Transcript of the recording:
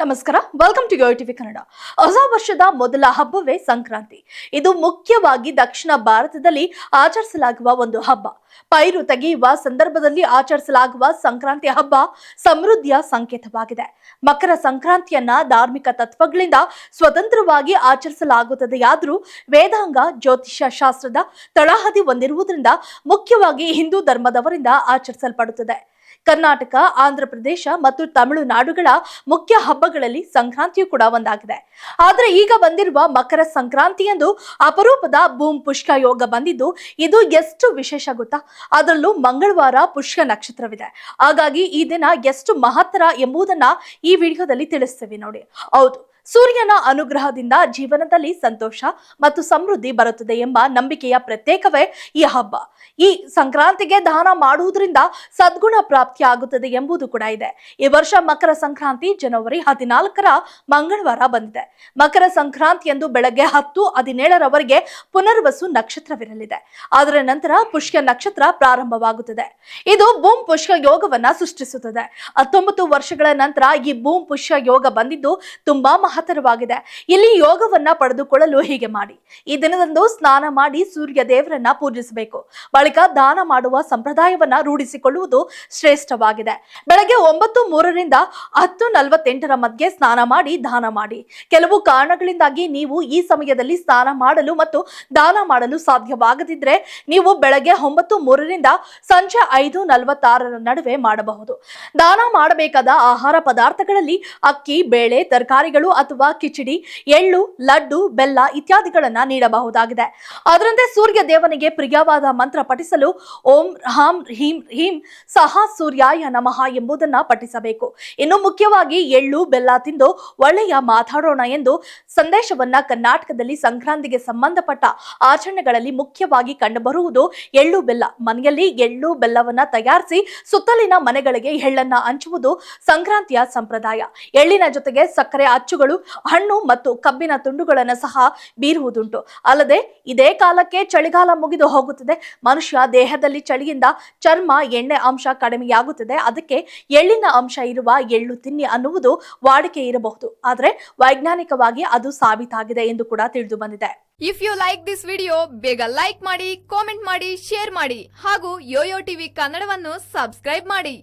ನಮಸ್ಕಾರ. Welcome to TV Kannada ಹೊಸ ವರ್ಷದ ಮೊದಲ ಹಬ್ಬವೇ ಸಂಕ್ರಾಂತಿ. ಇದು ಮುಖ್ಯವಾಗಿ ದಕ್ಷಿಣ ಭಾರತದಲ್ಲಿ ಆಚರಿಸಲಾಗುವ ಒಂದು ಹಬ್ಬ. ಪೈರು ತೆಗೆಯುವ ಸಂದರ್ಭದಲ್ಲಿ ಆಚರಿಸಲಾಗುವ ಸಂಕ್ರಾಂತಿ ಹಬ್ಬ ಸಮೃದ್ಧಿಯ ಸಂಕೇತವಾಗಿದೆ. ಮಕರ ಸಂಕ್ರಾಂತಿಯನ್ನ ಧಾರ್ಮಿಕ ತತ್ವಗಳಿಂದ ಸ್ವತಂತ್ರವಾಗಿ ಆಚರಿಸಲಾಗುತ್ತದೆಯಾದರೂ ವೇದಾಂಗ ಜ್ಯೋತಿಷ್ಯ ಶಾಸ್ತ್ರದ ತಳಹದಿ ಹೊಂದಿರುವುದರಿಂದ ಮುಖ್ಯವಾಗಿ ಹಿಂದೂ ಧರ್ಮದವರಿಂದ ಆಚರಿಸಲ್ಪಡುತ್ತದೆ. ಕರ್ನಾಟಕ ಆಂಧ್ರಪ್ರದೇಶ ಮತ್ತು ತಮಿಳುನಾಡುಗಳ ಮುಖ್ಯ ಹಬ್ಬಗಳಲ್ಲಿ ಸಂಕ್ರಾಂತಿಯು ಕೂಡ ಒಂದಾಗಿದೆ. ಆದರೆ ಈಗ ಬಂದಿರುವ ಮಕರ ಸಂಕ್ರಾಂತಿ ಎಂದು ಅಪರೂಪದ ಭೂಮ್ ಪುಷ್ಕ ಯೋಗ ಬಂದಿದ್ದು, ಇದು ಎಷ್ಟು ವಿಶೇಷ ಗೊತ್ತಾ? ಅದರಲ್ಲೂ ಮಂಗಳವಾರ ಪುಷ್ಕ ನಕ್ಷತ್ರವಿದೆ. ಹಾಗಾಗಿ ಈ ದಿನ ಎಷ್ಟು ಮಹತ್ತರ ಎಂಬುದನ್ನ ಈ ವಿಡಿಯೋದಲ್ಲಿ ತಿಳಿಸ್ತೇವೆ ನೋಡಿ. ಹೌದು ಸೂರ್ಯನ ಅನುಗ್ರಹದಿಂದ ಜೀವನದಲ್ಲಿ ಸಂತೋಷ ಮತ್ತು ಸಮೃದ್ಧಿ ಬರುತ್ತದೆ ಎಂಬ ನಂಬಿಕೆಯ ಪ್ರತ್ಯೇಕವೇ ಈ ಹಬ್ಬ. ಈ ಸಂಕ್ರಾಂತಿಗೆ ದಾನ ಮಾಡುವುದರಿಂದ ಸದ್ಗುಣ ಪ್ರಾಪ್ತಿ ಆಗುತ್ತದೆ ಎಂಬುದು ಕೂಡ ಇದೆ. ಈ ವರ್ಷ ಮಕರ ಸಂಕ್ರಾಂತಿ ಜನವರಿ ಹದಿನಾಲ್ಕರ ಮಂಗಳವಾರ ಬಂದಿದೆ. ಮಕರ ಸಂಕ್ರಾಂತಿ ಎಂದು ಬೆಳಗ್ಗೆ ಹತ್ತು ಹದಿನೇಳರವರೆಗೆ ಪುನರ್ವಸು ನಕ್ಷತ್ರವಿರಲಿದೆ. ಅದರ ನಂತರ ಪುಷ್ಯ ನಕ್ಷತ್ರ ಪ್ರಾರಂಭವಾಗುತ್ತದೆ. ಇದು ಭೂಮ್ ಪುಷ್ಯ ಯೋಗವನ್ನ ಸೃಷ್ಟಿಸುತ್ತದೆ. ಹತ್ತೊಂಬತ್ತು ವರ್ಷಗಳ ನಂತರ ಈ ಭೂಮ್ ಪುಷ್ಯ ಯೋಗ ಬಂದಿದ್ದು ತುಂಬಾ ಮಹತ್ತರವಾಗಿದೆ. ಇಲ್ಲಿ ಯೋಗವನ್ನ ಪಡೆದುಕೊಳ್ಳಲು ಹೀಗೆ ಮಾಡಿ. ಈ ದಿನದಂದು ಸ್ನಾನ ಮಾಡಿ ಸೂರ್ಯ ದೇವರನ್ನ ಪೂಜಿಸಬೇಕು. ಬಳಿಕ ದಾನ ಮಾಡುವ ಸಂಪ್ರದಾಯವನ್ನ ರೂಢಿಸಿಕೊಳ್ಳುವುದು ಶ್ರೇಷ್ಠವಾಗಿದೆ. ಬೆಳಗ್ಗೆ ಒಂಬತ್ತು ಮೂರರಿಂದ ಹತ್ತು ನಲವತ್ತೆಂಟರ ಮಧ್ಯೆ ಸ್ನಾನ ಮಾಡಿ, ದಾನ ಮಾಡಿ. ಕೆಲವು ಕಾರಣಗಳಿಂದಾಗಿ ನೀವು ಈ ಸಮಯದಲ್ಲಿ ಸ್ನಾನ ಮಾಡಲು ಮತ್ತು ದಾನ ಮಾಡಲು ಸಾಧ್ಯವಾಗದಿದ್ರೆ ನೀವು ಬೆಳಗ್ಗೆ ಒಂಬತ್ತು ಮೂರರಿಂದ ಸಂಜೆ ಐದು ನಲವತ್ತಾರರ ನಡುವೆ ಮಾಡಬಹುದು. ದಾನ ಮಾಡಬೇಕಾದ ಆಹಾರ ಪದಾರ್ಥಗಳಲ್ಲಿ ಅಕ್ಕಿ, ಬೇಳೆ, ತರಕಾರಿಗಳು ಅಥವಾ ಕಿಚಡಿ, ಎಳ್ಳು, ಲಡ್ಡು, ಬೆಲ್ಲ ಇತ್ಯಾದಿಗಳನ್ನ ನೀಡಬಹುದಾಗಿದೆ. ಅದರಂತೆ ಸೂರ್ಯ ದೇವನಿಗೆ ಪ್ರಿಯವಾದ ಮಂತ್ರ ಪಠಿಸಲು ಓಂ ಹಾಂ ಹೀಂ ಹೀಂ ಸಹ ಸೂರ್ಯಾಯ ನಮಃ ಎಂಬುದನ್ನ ಪಠಿಸಬೇಕು. ಇನ್ನು ಮುಖ್ಯವಾಗಿ ಎಳ್ಳು, ಬೆಲ್ಲ ತಿಂದು ಒಳ್ಳೆಯ ಮಾತಾಡೋಣ ಎಂದು ಸಂದೇಶವನ್ನ ಕರ್ನಾಟಕದಲ್ಲಿ ಸಂಕ್ರಾಂತಿಗೆ ಸಂಬಂಧಪಟ್ಟ ಆಚರಣೆಗಳಲ್ಲಿ ಮುಖ್ಯವಾಗಿ ಕಂಡುಬರುವುದು ಎಳ್ಳು, ಬೆಲ್ಲ. ಮನೆಯಲ್ಲಿ ಎಳ್ಳು, ಬೆಲ್ಲವನ್ನ ತಯಾರಿಸಿ ಸುತ್ತಲಿನ ಮನೆಗಳಿಗೆ ಎಳ್ಳನ್ನ ಹಂಚುವುದು ಸಂಕ್ರಾಂತಿಯ ಸಂಪ್ರದಾಯ. ಎಳ್ಳಿನ ಜೊತೆಗೆ ಸಕ್ಕರೆ ಅಚ್ಚುಗಳು ಹಣ್ಣು ಮತ್ತು ಕಬ್ಬಿನ ತುಂಡುಗಳನ್ನು ಸಹ ಬೀರುವುದುಂಟು. ಅಲ್ಲದೆ ಇದೇ ಕಾಲಕ್ಕೆ ಚಳಿಗಾಲ ಮುಗಿದು ಹೋಗುತ್ತದೆ. ಮನುಷ್ಯ ದೇಹದಲ್ಲಿ ಚಳಿಯಿಂದ ಚರ್ಮ, ಎಣ್ಣೆ ಅಂಶ ಕಡಿಮೆಯಾಗುತ್ತದೆ. ಅದಕ್ಕೆ ಎಳ್ಳಿನ ಅಂಶ ಇರುವ ಎಳ್ಳು ತಿನ್ನಿ ಅನ್ನುವುದು ವಾಡಿಕೆ ಇರಬಹುದು. ಆದರೆ ವೈಜ್ಞಾನಿಕವಾಗಿ ಅದು ಸಾಬೀತಾಗಿದೆ ಎಂದು ಕೂಡ ತಿಳಿದು ಬಂದಿದೆ. If you like this video ಬೇಗ ಲೈಕ್ ಮಾಡಿ ಕಾಮೆಂಟ್ ಮಾಡಿ ಶೇರ್ ಮಾಡಿ ಹಾಗೂ ಯೋಯೋ ಟಿವಿ ಕನ್ನಡವನ್ನು ಸಬ್ಸ್ಕ್ರೈಬ್ ಮಾಡಿ.